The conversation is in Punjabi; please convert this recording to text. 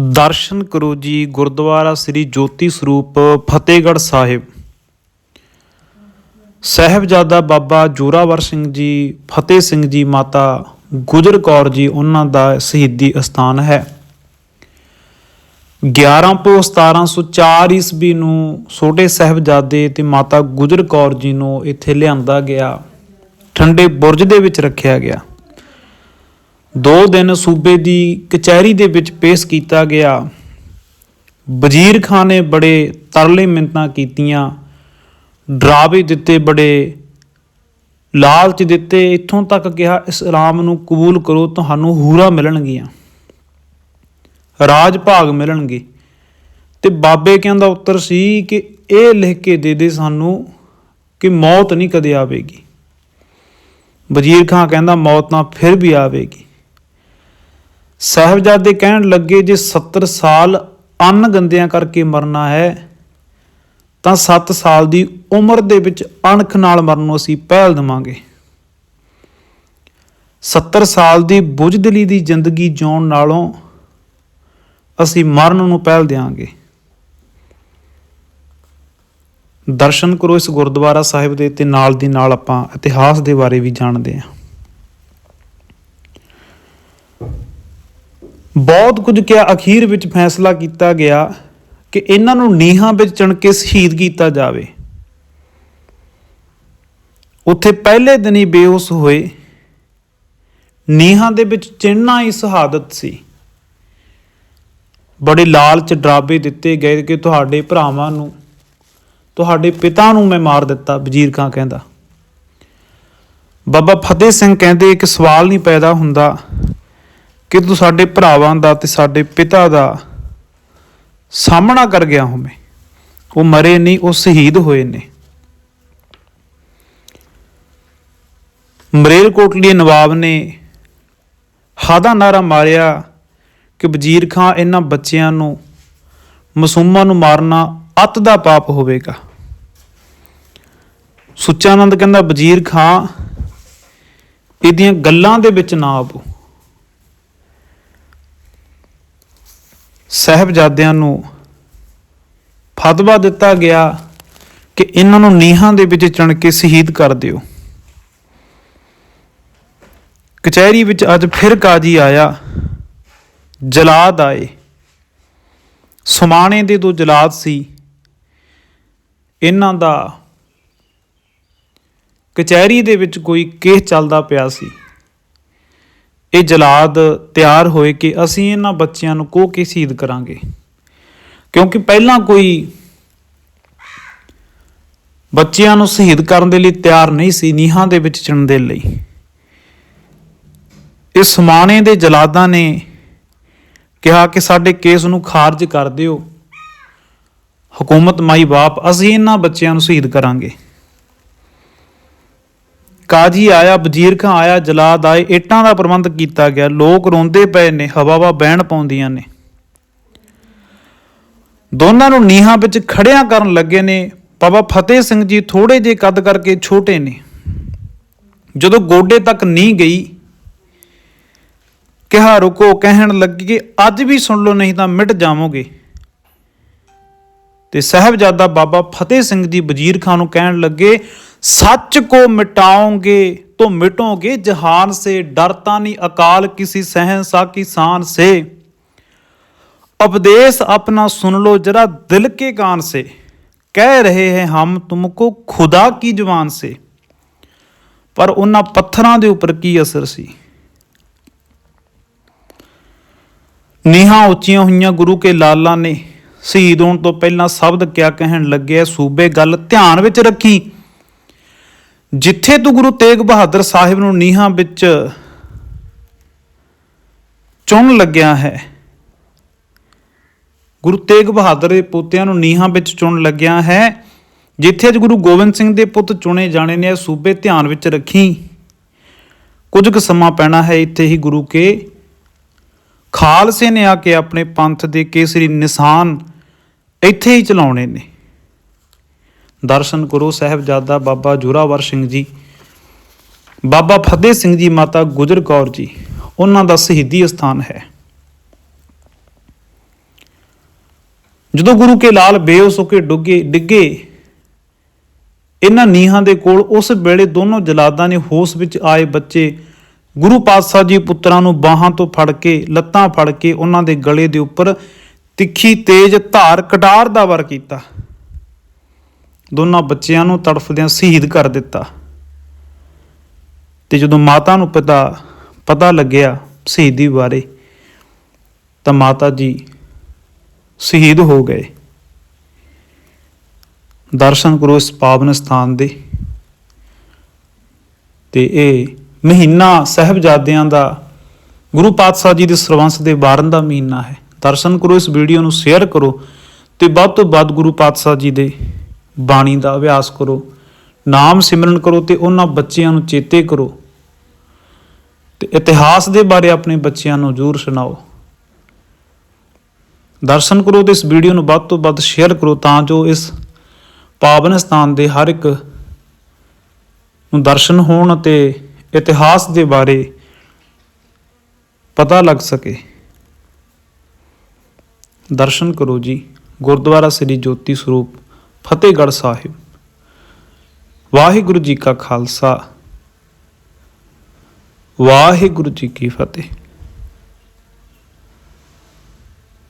ਦਰਸ਼ਨ ਕਰੋ ਜੀ ਗੁਰਦੁਆਰਾ ਸ੍ਰੀ ਜੋਤੀ ਸਰੂਪ ਫਤਿਹਗੜ੍ਹ ਸਾਹਿਬ। ਸਾਹਿਬਜ਼ਾਦਾ ਬਾਬਾ ਜੋਰਾਵਰ ਸਿੰਘ ਜੀ, ਫਤਿਹ ਸਿੰਘ ਜੀ ਮਾਤਾ ਗੁਜਰ ਕੌਰ ਜੀ, ਉਹਨਾਂ ਦਾ ਸ਼ਹੀਦੀ ਅਸਥਾਨ ਹੈ। 11 ਪੋ 1704 ਈਸਵੀ ਨੂੰ ਛੋਟੇ ਸਾਹਿਬਜ਼ਾਦੇ ਤੇ ਮਾਤਾ ਗੁਜਰ ਕੌਰ ਜੀ ਨੂੰ ਇੱਥੇ ਲਿਆਂਦਾ ਗਿਆ। ਠੰਡੇ ਬੁਰਜ ਦੇ ਵਿੱਚ ਰੱਖਿਆ ਗਿਆ। ਦੋ ਦਿਨ ਸੂਬੇ ਦੀ ਕਚਹਿਰੀ ਦੇ ਵਿੱਚ ਪੇਸ਼ ਕੀਤਾ ਗਿਆ। ਵਜ਼ੀਰ ਖਾਨ ਨੇ ਬੜੇ ਤਰਲੇ ਮਿੰਤਾਂ ਕੀਤੀਆਂ। ਡਰਾਵੇ ਦਿੱਤੇ ਬੜੇ, ਲਾਲਚ ਦਿੱਤੇ। ਇੱਥੋਂ ਤੱਕ ਕਿਹਾ ਇਸਲਾਮ ਨੂੰ ਕਬੂਲ ਕਰੋ, ਤੁਹਾਨੂੰ ਹੂਰਾ ਮਿਲਣਗੀਆਂ। ਰਾਜ ਭਾਗ ਮਿਲਣਗੇ। ਤੇ ਬਾਬੇ ਕਹਿੰਦਾ ਉੱਤਰ ਸੀ ਕਿ ਇਹ ਲਿਖ ਕੇ ਦੇ ਦੇ ਸਾਨੂੰ ਕਿ ਮੌਤ ਨਹੀਂ ਕਦੇ ਆਵੇਗੀ। ਵਜ਼ੀਰ ਖਾਨ ਕਹਿੰਦਾ, ਮੌਤ ਤਾਂ ਫਿਰ ਵੀ ਆਵੇਗੀ। ਸਾਹਿਬਜ਼ਾਦੇ ਕਹਿਣ ਲੱਗੇ ਜੇ 70 ਸਾਲ ਅੰਨ ਗੰਦਿਆਂ ਕਰਕੇ ਮਰਨਾ ਹੈ, ਤਾਂ 7 ਸਾਲ ਦੀ ਉਮਰ ਦੇ ਵਿੱਚ ਅਣਖ ਨਾਲ ਮਰਨ ਨੂੰ ਅਸੀਂ ਪਹਿਲ ਦੇਵਾਂਗੇ। 70 ਸਾਲ ਦੀ ਬੁਝਦਲੀ ਦੀ ਜ਼ਿੰਦਗੀ ਜਿਉਣ ਨਾਲੋਂ ਅਸੀਂ ਮਰਨ ਨੂੰ ਪਹਿਲ ਦੇਵਾਂਗੇ ਦਰਸ਼ਨ ਕਰੋ ਇਸ ਗੁਰਦੁਆਰਾ ਸਾਹਿਬ ਦੇ ਤੇ ਨਾਲ ਦੀ ਨਾਲ ਆਪਾਂ ਇਤਿਹਾਸ ਦੇ ਬਾਰੇ ਵੀ ਜਾਣਦੇ ਹਾਂ। ਬਹੁਤ ਕੁਝ ਕਿਹਾ, ਅਖੀਰ ਵਿੱਚ ਫੈਸਲਾ ਕੀਤਾ ਗਿਆ ਕਿ ਇਹਨਾਂ ਨੂੰ ਨੀਹਾਂ ਵਿੱਚ ਚਣ ਕੇ ਸ਼ਹੀਦ ਕੀਤਾ ਜਾਵੇ। ਉੱਥੇ ਪਹਿਲੇ ਦਿਨ ਹੀ ਬੇਹੋਸ਼ ਹੋਏ। ਨੀਹਾਂ ਦੇ ਵਿੱਚ ਚਿਣਨਾ ਹੀ ਸ਼ਹਾਦਤ ਸੀ। ਬੜੇ ਲਾਲਚ ਡਰਾਵੇ ਦਿੱਤੇ ਗਏ ਕਿ ਤੁਹਾਡੇ ਭਰਾਵਾਂ ਨੂੰ, ਤੁਹਾਡੇ ਪਿਤਾ ਨੂੰ ਮੈਂ ਮਾਰ ਦਿੱਤਾ, ਵਜ਼ੀਰ ਖਾਂ ਕਹਿੰਦਾ। ਬਾਬਾ ਫਤਿਹ ਸਿੰਘ ਕਹਿੰਦੇ, ਇੱਕ ਸਵਾਲ ਨਹੀਂ ਪੈਦਾ ਹੁੰਦਾ ਕਿ ਤੂੰ ਸਾਡੇ ਭਰਾਵਾਂ ਦਾ ਤੇ ਸਾਡੇ ਪਿਤਾ ਦਾ ਸਾਹਮਣਾ ਕਰ ਗਿਆ ਹੋਵੇਂ। ਉਹ ਮਰੇ ਨਹੀਂ, ਉਹ ਸ਼ਹੀਦ ਹੋਏ ਨੇ। ਮਰੇਲ ਕੋਟਲੀ ਨਵਾਬ ਨੇ ਹਾਦਾ ਨਾਰਾ ਮਾਰਿਆ ਕਿ ਵਜ਼ੀਰ ਖਾਂ ਇਹਨਾਂ ਬੱਚਿਆਂ ਨੂੰ, ਮਾਸੂਮਾਂ ਨੂੰ ਮਾਰਨਾ ਅਤ ਦਾ ਪਾਪ ਹੋਵੇਗਾ। ਸੁੱਚਾਨੰਦ ਕਹਿੰਦਾ, ਵਜ਼ੀਰ ਖਾਂ, ਇਹਦੀਆਂ ਗੱਲਾਂ ਦੇ ਵਿੱਚ ਨਾ ਆਵੋ। ਸਹਿਬਜ਼ਾਦਿਆਂ ਨੂੰ ਫਤਵਾ ਦਿੱਤਾ ਗਿਆ ਕਿ ਇਹਨਾਂ ਨੂੰ ਨੀਹਾਂ ਦੇ ਵਿੱਚ ਚਣ ਕੇ ਸ਼ਹੀਦ ਕਰ ਦਿਓ। ਕਚਹਿਰੀ ਵਿੱਚ ਅੱਜ ਫਿਰ ਕਾਜੀ ਆਇਆ, ਜਲਾਦ ਆਏ। ਸਮਾਣੇ ਦੇ ਦੋ ਜਲਾਦ ਸੀ। ਇਹਨਾਂ ਦਾ ਕਚਹਿਰੀ ਦੇ ਵਿੱਚ ਕੋਈ ਕੇਸ ਚੱਲਦਾ ਪਿਆ ਸੀ। ਇਹ ਜਲਾਦ ਤਿਆਰ ਹੋਏ ਕਿ ਅਸੀਂ ਇਹਨਾਂ ਬੱਚਿਆਂ ਨੂੰ ਕੋਹ ਕੇ ਸ਼ਹੀਦ ਕਰਾਂਗੇ? ਕਿਉਂਕਿ ਪਹਿਲਾਂ ਕੋਈ ਬੱਚਿਆਂ ਨੂੰ ਸ਼ਹੀਦ ਕਰਨ ਦੇ ਲਈ ਤਿਆਰ ਨਹੀਂ ਸੀ, ਨੀਹਾਂ ਦੇ ਵਿੱਚ ਚਿਣਨ ਦੇ ਲਈ। ਇਸ ਸਮਾਣੇ ਦੇ ਜਲਾਦਾਂ ਨੇ ਕਿਹਾ ਕਿ ਸਾਡੇ ਕੇਸ ਨੂੰ ਖਾਰਜ ਕਰ ਦਿਓ। ਹਕੂਮਤ ਮਾਈ ਬਾਪ ਅਸੀਂ ਇਹਨਾਂ ਬੱਚਿਆਂ ਨੂੰ ਸ਼ਹੀਦ ਕਰਾਂਗੇ। ਕਾਜੀ ਆਇਆ, ਵਜ਼ੀਰ ਖਾਂ ਆਇਆ, ਜਲਾਦ ਆਏ, ਇੱਟਾਂ ਦਾ ਪ੍ਰਬੰਧ ਕੀਤਾ ਗਿਆ। ਲੋਕ ਰੋਂਦੇ ਪਏ ਨੇ ਹਵਾਵਾ ਬਹਿਣ ਪਾਉਂਦੀਆਂ ਨੇ। ਦੋਨਾਂ ਨੂੰ ਨੀਹਾਂ ਵਿੱਚ ਖੜਿਆਂ ਕਰਨ ਲੱਗੇ ਨੇ। ਬਾਬਾ ਫਤਿਹ ਸਿੰਘ ਜੀ ਥੋੜੇ ਜੇ ਕੱਦ ਕਰਕੇ ਛੋਟੇ ਨੇ। ਜਦੋਂ ਗੋਡੇ ਤੱਕ ਨਹੀਂ ਗਈ, ਕਿਹਾ, ਰੁਕੋ, ਕਹਿਣ ਲੱਗੇ, ਅੱਜ ਵੀ ਸੁਣ ਲਓ, ਨਹੀਂ ਤਾਂ ਮਿਟ ਜਾਵੋਗੇ। ਤੇ ਸਾਹਿਬਜ਼ਾਦਾ ਬਾਬਾ ਫਤਿਹ ਸਿੰਘ ਜੀ ਵਜ਼ੀਰ ਖਾਨ ਨੂੰ ਕਹਿਣ ਲੱਗੇ सच को मिटाओगे तो मिटोगे जहान से डरता नहीं अकाल किसी सहनसा की शान से उपदेश अपना सुन लो जरा दिल के कान से कह रहे हैं हम तुमको खुदा की जुबान से ਪਰ ਉਹਨਾਂ ਪੱਥਰਾਂ ਦੇ ਉੱਪਰ ਕੀ ਅਸਰ ਸੀ ਨੀਹਾਂ ਉੱਚੀਆਂ ਹੋਈਆਂ ਗੁਰੂ ਕੇ ਲਾਲਾਂ ਨੇ ਸ਼ਹੀਦ ਹੋਣ ਤੋਂ ਪਹਿਲਾਂ ਸ਼ਬਦ ਕਿਆ ਕਹਿਣ ਲੱਗੇ ਸੂਬੇ ਗੱਲ ਧਿਆਨ ਵਿੱਚ ਰੱਖੀ ਜਿੱਥੇ ਤੂੰ ਗੁਰੂ ਤੇਗ ਬਹਾਦਰ ਸਾਹਿਬ ਨੂੰ ਨੀਹਾਂ ਵਿੱਚ ਚੁਣ ਲੱਗਿਆ ਹੈ, ਗੁਰੂ ਤੇਗ ਬਹਾਦਰ ਦੇ ਪੋਤਿਆਂ ਨੂੰ ਨੀਹਾਂ ਵਿੱਚ ਚੁਣ ਲੱਗਿਆ ਹੈ, ਜਿੱਥੇ ਅੱਜ ਗੁਰੂ ਗੋਬਿੰਦ ਸਿੰਘ ਦੇ ਪੁੱਤ ਚੁਣੇ ਜਾਣੇ ਨੇ, ਇਹ ਸੂਬੇ ਧਿਆਨ ਵਿੱਚ ਰੱਖੀ। ਕੁਝ ਕੁ ਸਮਾਂ ਪੈਣਾ ਹੈ ਇੱਥੇ ਹੀ ਗੁਰੂ ਕੇ ਖਾਲਸੇ ਨੇ ਆ ਕੇ ਆਪਣੇ ਪੰਥ ਦੇ ਕੇਸਰੀ ਨਿਸ਼ਾਨ ਇੱਥੇ ਹੀ ਚਲਾਉਣੇ ਨੇ। ਦਰਸ਼ਨ ਕਰੋ ਸਾਹਿਬਜ਼ਾਦਾ ਬਾਬਾ ਜੋਰਾਵਰ ਸਿੰਘ ਜੀ, ਬਾਬਾ ਫਤਿਹ ਸਿੰਘ ਜੀ ਮਾਤਾ ਗੁਜਰ ਕੌਰ ਜੀ, ਉਹਨਾਂ ਦਾ ਸ਼ਹੀਦੀ ਸਥਾਨ ਹੈ। ਜਦੋਂ ਗੁਰੂ ਕੇ ਲਾਲ ਬੇਹੋਸ਼ ਹੋ ਕੇ ਡੁੱਗੇ, ਡਿੱਗੇ, ਇਹਨਾਂ ਨੀਹਾਂ ਦੇ ਕੋਲ ਉਸ ਵੇਲੇ ਦੋਨੋਂ ਜਲਾਦਾਂ ਨੇ ਹੋਸ਼ ਵਿੱਚ ਆਏ ਬੱਚੇ ਗੁਰੂ ਪਾਤਸ਼ਾਹ ਜੀ ਪੁੱਤਰਾਂ ਨੂੰ ਬਾਹਾਂ ਤੋਂ ਫੜ ਕੇ, ਲੱਤਾਂ ਫੜ ਕੇ ਉਹਨਾਂ ਦੇ ਗਲੇ ਦੇ ਉੱਪਰ ਤਿੱਖੀ ਤੇਜ਼ ਧਾਰ ਕਟਾਰ ਦਾ ਵਰ ਕੀਤਾ। ਦੋਨਾਂ ਬੱਚਿਆਂ ਨੂੰ ਤੜਫਦਿਆਂ ਸ਼ਹੀਦ ਕਰ ਦਿੱਤਾ। ਤੇ ਜਦੋਂ ਮਾਤਾ ਨੂੰ ਪਤਾ ਪਤਾ ਲੱਗਿਆ ਸ਼ਹੀਦੀ ਬਾਰੇ, ਤਾਂ ਮਾਤਾ ਜੀ ਸ਼ਹੀਦ ਹੋ ਗਏ। ਦਰਸ਼ਨ ਕਰੋ ਇਸ ਪਾਵਨ ਸਥਾਨ ਦੇ। ਤੇ ਇਹ ਮਹੀਨਾ ਸਹਿਬਜ਼ਾਦਿਆਂ ਦਾ, ਗੁਰੂ ਪਾਤਸ਼ਾਹ ਜੀ ਦੇ ਸਰਵੰਸ ਦੇ ਵਾਰਨ ਦਾ ਮਹੀਨਾ ਹੈ। ਦਰਸ਼ਨ ਕਰੋ ਇਸ ਵੀਡੀਓ ਨੂੰ ਸ਼ੇਅਰ ਕਰੋ ਤੇ ਵੱਧ ਤੋਂ ਵੱਧ ਗੁਰੂ ਪਾਤਸ਼ਾਹ ਜੀ ਦੇ ਬਾਣੀ ਦਾ ਅਭਿਆਸ ਕਰੋ, ਨਾਮ ਸਿਮਰਨ ਕਰੋ ਤੇ ਉਹਨਾਂ ਬੱਚਿਆਂ ਨੂੰ ਚੇਤੇ ਕਰੋ ਤੇ ਇਤਿਹਾਸ ਦੇ ਬਾਰੇ ਆਪਣੇ ਬੱਚਿਆਂ ਨੂੰ ਜ਼ਰੂਰ ਸੁਣਾਓ। ਦਰਸ਼ਨ ਕਰੋ ਤੇ ਇਸ ਵੀਡੀਓ ਨੂੰ ਵੱਧ ਤੋਂ ਵੱਧ ਸ਼ੇਅਰ ਕਰੋ ਤਾਂ ਜੋ ਇਸ ਪਾਵਨ ਸਥਾਨ ਦੇ ਹਰ ਇੱਕ ਨੂੰ ਦਰਸ਼ਨ ਹੋਣ ਅਤੇ ਇਤਿਹਾਸ ਦੇ ਬਾਰੇ ਪਤਾ ਲੱਗ ਸਕੇ। ਦਰਸ਼ਨ ਕਰੋ ਜੀ। ਗੁਰਦੁਆਰਾ ਸ੍ਰੀ ਜੋਤੀ ਸਰੂਪ। ਫਤਿਹਗੜ੍ਹ ਸਾਹਿਬ। ਵਾਹਿਗੁਰੂ ਜੀ ਕਾ ਖਾਲਸਾ। ਵਾਹਿਗੁਰੂ ਜੀ ਕੀ ਫਤਿਹ।